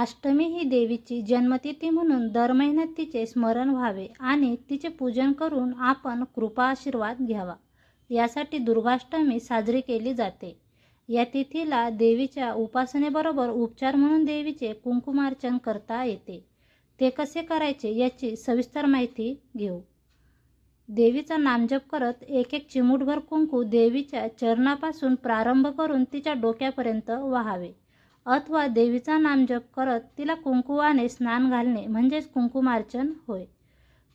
अष्टमी ही देवीची जन्मतिथी म्हणून दर महिन्यात तिचे स्मरण व्हावे आणि तिचे पूजन करून आपण कृपा आशीर्वाद घ्यावा. यासाठी दुर्गाष्टमी साजरी केली जाते. या तिथीला देवीच्या उपासनेबरोबर उपचार म्हणून देवीचे कुंकुमार्चन करता येते. ते कसे करायचे याची सविस्तर माहिती घेऊ. देवीचा नामजप करत एक एक चिमूटभर कुंकू देवीच्या चरणापासून प्रारंभ करून तिच्या डोक्यापर्यंत वाहावे. अथवा देवीचा नामजप करत तिला कुंकुवाने स्नान घालणे म्हणजेच कुंकुमार्चन होय.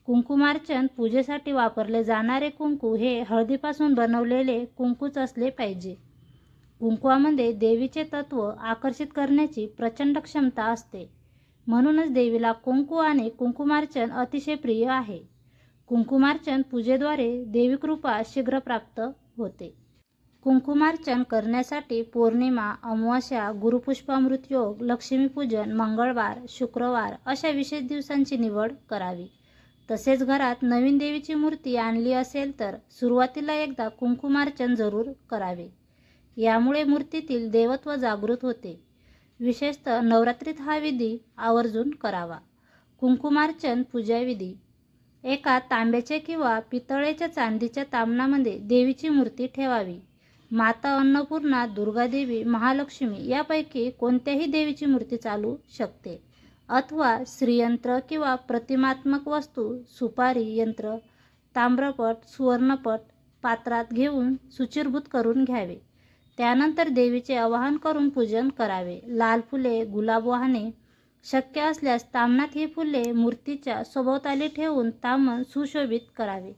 कुंकुमार्चन पूजेसाठी वापरले जाणारे कुंकू हे हळदीपासून बनवलेले कुंकूच असले पाहिजे. कुंकुवामध्ये देवीचे तत्व आकर्षित करण्याची प्रचंड क्षमता असते. म्हणूनच देवीला कुंकू आणि कुंकुमार्चन अतिशय प्रिय आहे. कुंकुमार्चन पूजेद्वारे देवी कृपा शीघ्र प्राप्त होते. कुंकुमार्चन करण्यासाठी पौर्णिमा अमावस्या गुरुपुष्पामृत योग लक्ष्मीपूजन मंगळवार शुक्रवार अशा विशेष दिवसांची निवड करावी. तसेच घरात नवीन देवीची मूर्ती आणली असेल तर सुरुवातीला एकदा कुंकुमार्चन जरूर करावे. यामुळे मूर्तीतील देवत्व जागृत होते. विशेषतः नवरात्रीत हा विधी आवर्जून करावा. कुंकुमार्चन पूजाविधी एका तांब्याच्या किंवा पितळेच्या चांदीच्या तामनामध्ये देवीची मूर्ती ठेवावी. माता अन्नपूर्णा दुर्गादेवी महालक्ष्मी यापैकी कोणत्याही देवीची मूर्ती चालू शकते. अथवा श्रीयंत्र किंवा प्रतिमात्मक वस्तू सुपारी यंत्र ताम्रपट सुवर्णपट पात्रात घेऊन सुचिरभूत करून घ्यावे. त्यानंतर देवीचे आवाहन करून पूजन करावे. लाल फुले गुलाब वाहने शक्य असल्यास तामणात ही फुले मूर्तीच्या सभोवताली ठेवून तामण सुशोभित करावे.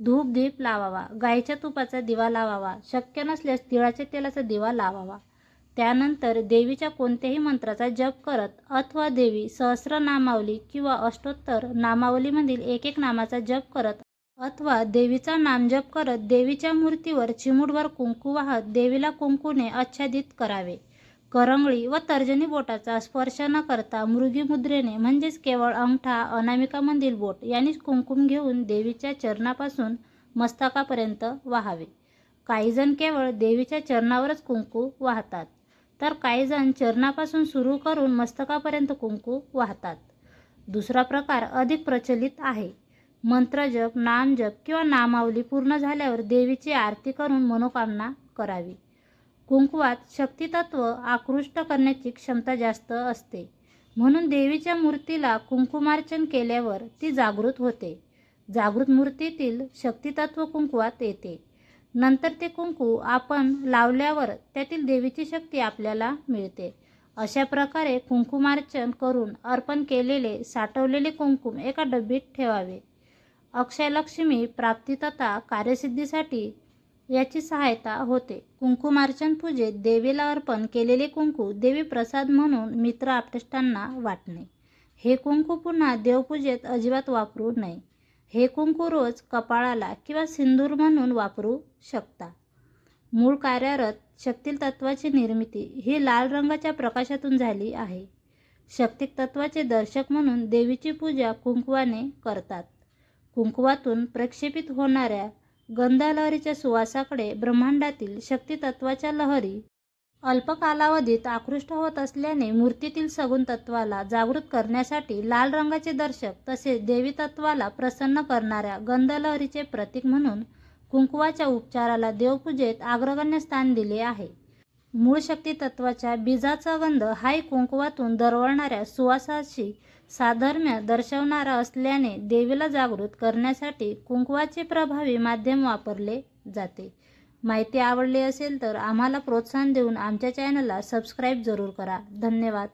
धूप दीप लावावा गाईच्या तुपाचा दिवा लावावा शक्य नसल्यास तिळाच्या तेलाचा दिवा लावावा. त्यानंतर देवीच्या कोणत्याही मंत्राचा जप करत अथवा देवी सहस्र नामावली किंवा अष्टोत्तर नामावलीमधील एक एक नामाचा जप करत अथवा देवीचा नामजप करत देवीच्या मूर्तीवर चिमुडवर कुंकू वाहत देवीला कुंकूने आच्छादित करावे. करंगळी व तर्जनी बोटाचा स्पर्श न करता मृगी मुद्रेने म्हणजेच केवळ अंगठा अनामिकामधील बोट यांनीच कुंकुम घेऊन देवीच्या चरणापासून मस्तकापर्यंत वाहावे. काहीजण केवळ देवीच्या चरणावरच कुंकू वाहतात तर काहीजण चरणापासून सुरू करून मस्तकापर्यंत कुंकू वाहतात. दुसरा प्रकार अधिक प्रचलित आहे. मंत्रजप नामजप किंवा नामावली पूर्ण झाल्यावर देवीची आरती करून मनोकामना करावी. कुंकुवात शक्तितत्व आकृष्ट करण्याची क्षमता जास्त असते. म्हणून देवीच्या मूर्तीला कुंकुमार्चन केल्यावर ती जागृत होते. जागृत मूर्तीतील शक्तितत्व कुंकुवात येते. नंतर ते कुंकू आपण लावल्यावर त्यातील देवीची शक्ती आपल्याला मिळते. अशा प्रकारे कुंकुमार्चन करून अर्पण केलेले साठवलेले कुंकुम एका डब्बीत ठेवावे. अक्षयलक्ष्मी प्राप्ती तथा कार्यसिद्धीसाठी याची सहायता होते. कुंकुमार्चन पूजेत देवीला अर्पण केलेले कुंकू देवी प्रसाद म्हणून मित्र आपटेष्टांना वाटणे. हे कुंकू पुन्हा देवपूजेत अजिबात वापरू नये. हे कुंकू रोज कपाळाला किंवा सिंदूर म्हणून वापरू शकता. मूळ कार्यरत शक्तिक तत्वाची निर्मिती ही लाल रंगाच्या प्रकाशातून झाली आहे. शक्तिक तत्वाचे दर्शक म्हणून देवीची पूजा कुंकवाने करतात. कुंकवातून प्रक्षेपित होणाऱ्या गंधालहरीच्या सुवासाकडे ब्रह्मांडातील शक्तितत्वाच्या लहरी अल्प कालावधीत आकृष्ट होत असल्याने मूर्तीतील सगुण तत्वाला जागृत करण्यासाठी लाल रंगाचे दर्शक तसेच देवी तत्वाला प्रसन्न करणाऱ्या गंधलहरीचे प्रतीक म्हणून कुंकुवाच्या उपचाराला देवपूजेत अग्रगण्य स्थान दिले आहे. मूळ शक्ती तत्वाच्या बीजाचा गंध हाय कुंकवातून दरवळणाऱ्या सुवासाशी साधर्म्य दर्शवणारा असल्याने देवीला जागृत करण्यासाठी कुंकवाचे प्रभावी माध्यम वापरले जाते. माहिती आवडली असेल तर आम्हाला प्रोत्साहन देऊन आमच्या चॅनलला सबस्क्राईब जरूर करा. धन्यवाद.